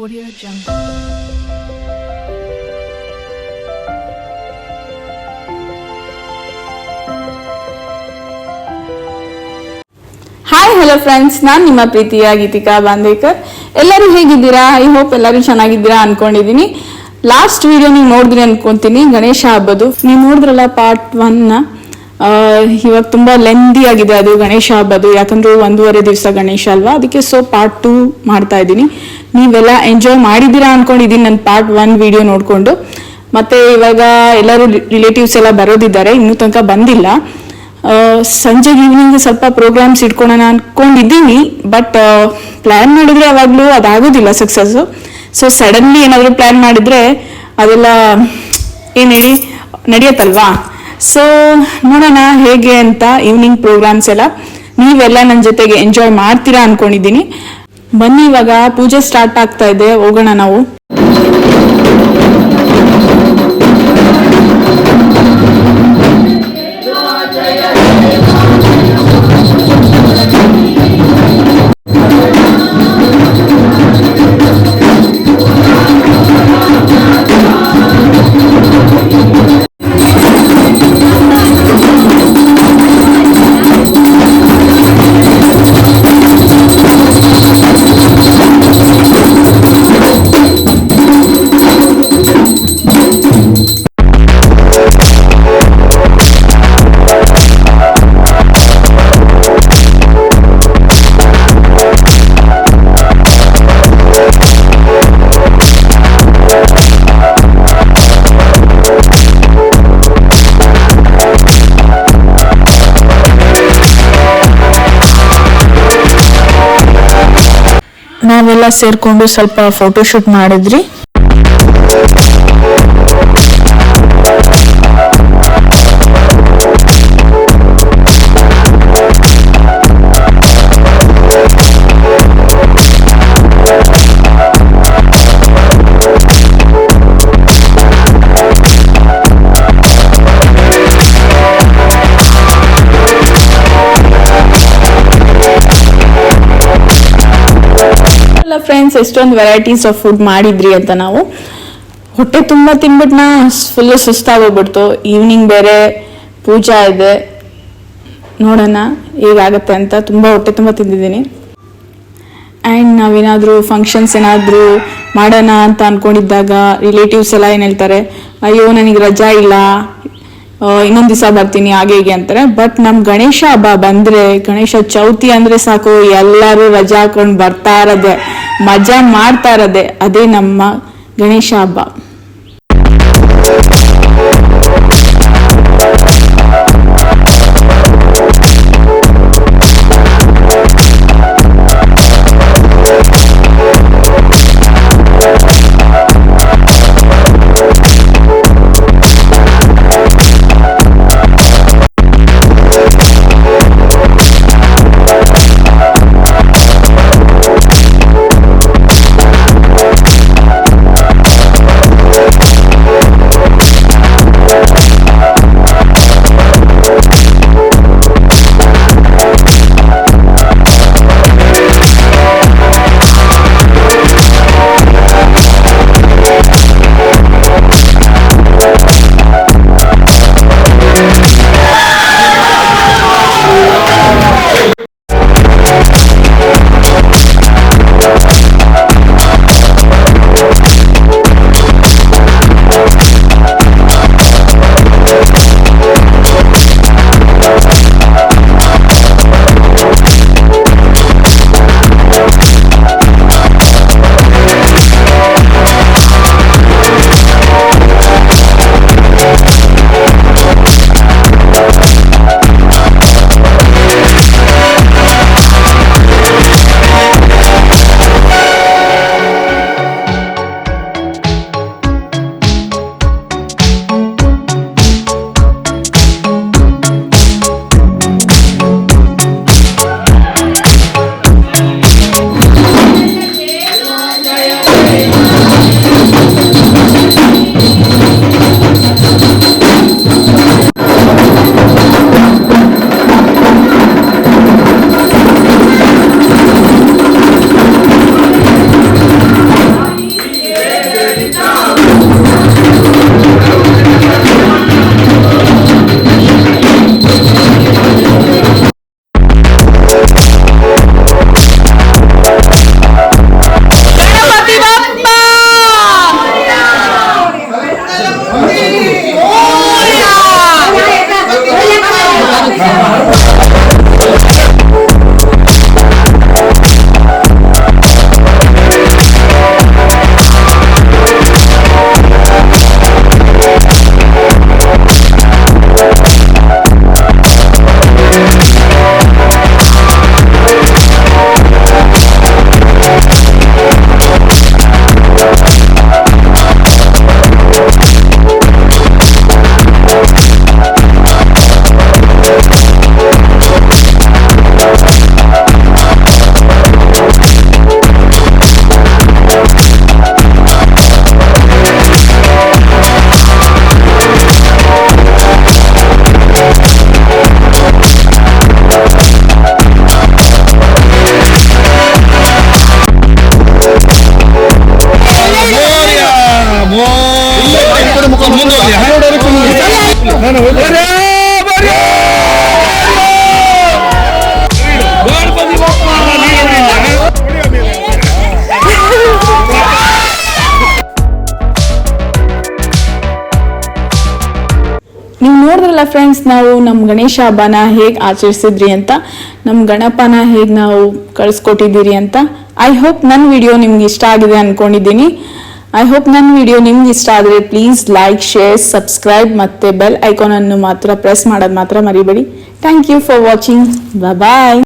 Audio Jungle. Hi hello friends ನಾನು ನಿಮ್ಮ ಪ್ರೀತಿಯ ಗೀತಿಕಾ ಬಾಂದೇಕರ್. ಎಲ್ಲರೂ ಹೇಗಿದ್ದೀರಾ? ಐ ಹೋಪ್ ಎಲ್ಲರೂ ಚೆನ್ನಾಗಿದ್ದೀರಾ ಅನ್ಕೊಂಡಿದೀನಿ. ಲಾಸ್ಟ್ ವಿಡಿಯೋ ನೀವು ನೋಡಿದ್ರಿ ಅನ್ಕೊಂತೀನಿ. ಗಣೇಶ ಹಬ್ಬದು. ನೀವು ನೋಡಿದ್ರಲ್ಲ ಪಾರ್ಟ್ ಒನ್ ಇವಾಗ ತುಂಬಾ ಲೆಂದಿ ಆಗಿದೆ ಅದು ಗಣೇಶ ಹಬ್ಬದು. ಯಾಕಂದ್ರೆ ಒಂದೂವರೆ ದಿವಸ ಗಣೇಶ ಅಲ್ವಾ? ಅದಕ್ಕೆ ಸೊ ಪಾರ್ಟ್ ಟೂ ಮಾಡ್ತಾ ಇದ್ದೀನಿ. ನೀವೆಲ್ಲ ಎಂಜಾಯ್ ಮಾಡಿದ್ದೀರಾ ಅನ್ಕೊಂಡಿದ್ದೀನಿ ನನ್ನ ಪಾರ್ಟ್ ಒನ್ ವಿಡಿಯೋ ನೋಡಿಕೊಂಡು. ಮತ್ತೆ ಇವಾಗ ಎಲ್ಲರೂ ರಿಲೇಟಿವ್ಸ್ ಎಲ್ಲ ಬರೋದಿದ್ದಾರೆ, ಇನ್ನೂ ತನಕ ಬಂದಿಲ್ಲ. ಸಂಜೆ ಈವ್ನಿಂಗ್ ಸ್ವಲ್ಪ ಪ್ರೋಗ್ರಾಮ್ಸ್ ಇಟ್ಕೊಳ್ಳೋಣ ಅನ್ಕೊಂಡಿದ್ದೀನಿ ಬಟ್ ಪ್ಲ್ಯಾನ್ ಮಾಡಿದ್ರೆ ಯಾವಾಗಲೂ ಅದಾಗೋದಿಲ್ಲ ಸಕ್ಸಸ್ಸು ಸೊ ಸಡನ್ಲಿ ಏನಾದರೂ ಪ್ಲ್ಯಾನ್ ಮಾಡಿದರೆ ಅದೆಲ್ಲ, ಏನು ಹೇಳಿ, ನಡೆಯತ್ತಲ್ವಾ? ಸೊ ನೋಡೋಣ ಹೇಗೆ ಅಂತ ಈವ್ನಿಂಗ್ ಪ್ರೋಗ್ರಾಮ್ಸ್ ಎಲ್ಲ. ನೀವೆಲ್ಲ ನನ್ನ ಜೊತೆಗೆ ಎಂಜಾಯ್ ಮಾಡ್ತೀರಾ ಅನ್ಕೊಂಡಿದ್ದೀನಿ ಬನ್ನಿ ಇವಾಗ ಪೂಜೆ ಸ್ಟಾರ್ಟ್ ಆಗ್ತಾ ಇದೆ ಹೋಗೋಣ ನಾವು. ನಾವೆಲ್ಲ ಸೇರಿಕೊಂಡು ಸ್ವಲ್ಪ ಫೋಟೋಶೂಟ್ ಮಾಡಿದ್ರಿ. ಎಲ್ಲ ಫ್ರೆಂಡ್ಸ್ ಎಷ್ಟೊಂದು ವೆರೈಟೀಸ್ ಆಫ್ ಫುಡ್ ಮಾಡಿದ್ರಿ ಅಂತ ನಾವು. ಹೊಟ್ಟೆ ತುಂಬ ತಿನ್ಬಿಟ್ಟು ನಾ ಫುಲ್ಲು ಸುಸ್ತಾಗೋಗ್ಬಿಡ್ತು. ಈವ್ನಿಂಗ್ ಬೇರೆ, ಪೂಜಾ ಇದೆ. ನೋಡೋಣ ಹೇಗಾಗತ್ತೆ ಅಂತ ತುಂಬ ಹೊಟ್ಟೆ ತುಂಬ ತಿಂದಿದ್ದೀನಿ. ಆ್ಯಂಡ್ ನಾವೇನಾದರೂ ಫಂಕ್ಷನ್ಸ್ ಏನಾದರೂ ಮಾಡೋಣ ಅಂತ ಅಂದ್ಕೊಂಡಿದ್ದಾಗ ರಿಲೇಟಿವ್ಸ್ ಎಲ್ಲ ಏನು ಹೇಳ್ತಾರೆ, ಅಯ್ಯೋ, ನನಗೆ ರಜಾ ಇಲ್ಲ. ಇನ್ನೊಂದು ದಿವಸ ಬರ್ತೀನಿ, ಹಾಗೆ ಹೀಗೆ ಅಂತಾರೆ. ಬಟ್ ನಮ್ಮ ಗಣೇಶ ಹಬ್ಬ ಬಂದ್ರೆ, ಗಣೇಶ ಚೌತಿ ಅಂದ್ರೆ ಸಾಕು, ಎಲ್ಲರೂ ರಜಾ ಹಾಕೊಂಡು ಬರ್ತಾ ಇರೋದೆ, ಮಜಾ ಮಾಡ್ತಾ ಇರೋದೆ, ಅದೇ ನಮ್ಮ ಗಣೇಶ ಹಬ್ಬ. ನೀವು ನೋಡಿದ್ರಲ್ಲ ಫ್ರೆಂಡ್ಸ್ ನಾವು ನಮ್ಮ ಗಣೇಶ ಹಬ್ಬನ ಹೇಗೆ ಆಚರಿಸಿದ್ರಿ ಅಂತ ನಮ್ಮ ಗಣಪನ ಹೇಗೆ ನಾವು ಕಳಿಸ್ಕೊಟ್ಟಿದ್ದೀರಿ ಅಂತ. ಐ ಹೋಪ್ ನನ್ನ ವಿಡಿಯೋ ನಿಮ್ಗೆ ಇಷ್ಟ ಆಗಿದೆ ಅನ್ಕೊಂಡಿದ್ದೀನಿ. ಐ ಹೋಪ್ ನನ್ನ ವಿಡಿಯೋ ನಿಮ್ಗೆ ಇಷ್ಟ ಆದರೆ ಪ್ಲೀಸ್ ಲೈಕ್ ಶೇರ್ ಸಬ್ಸ್ಕ್ರೈಬ್ ಮತ್ತೆ ಬೆಲ್ ಐಕಾನನ್ನು ಮಾತ್ರ ಪ್ರೆಸ್ ಮಾಡೋದು ಮಾತ್ರ ಮರಿಬೇಡಿ. Thank you for watching bye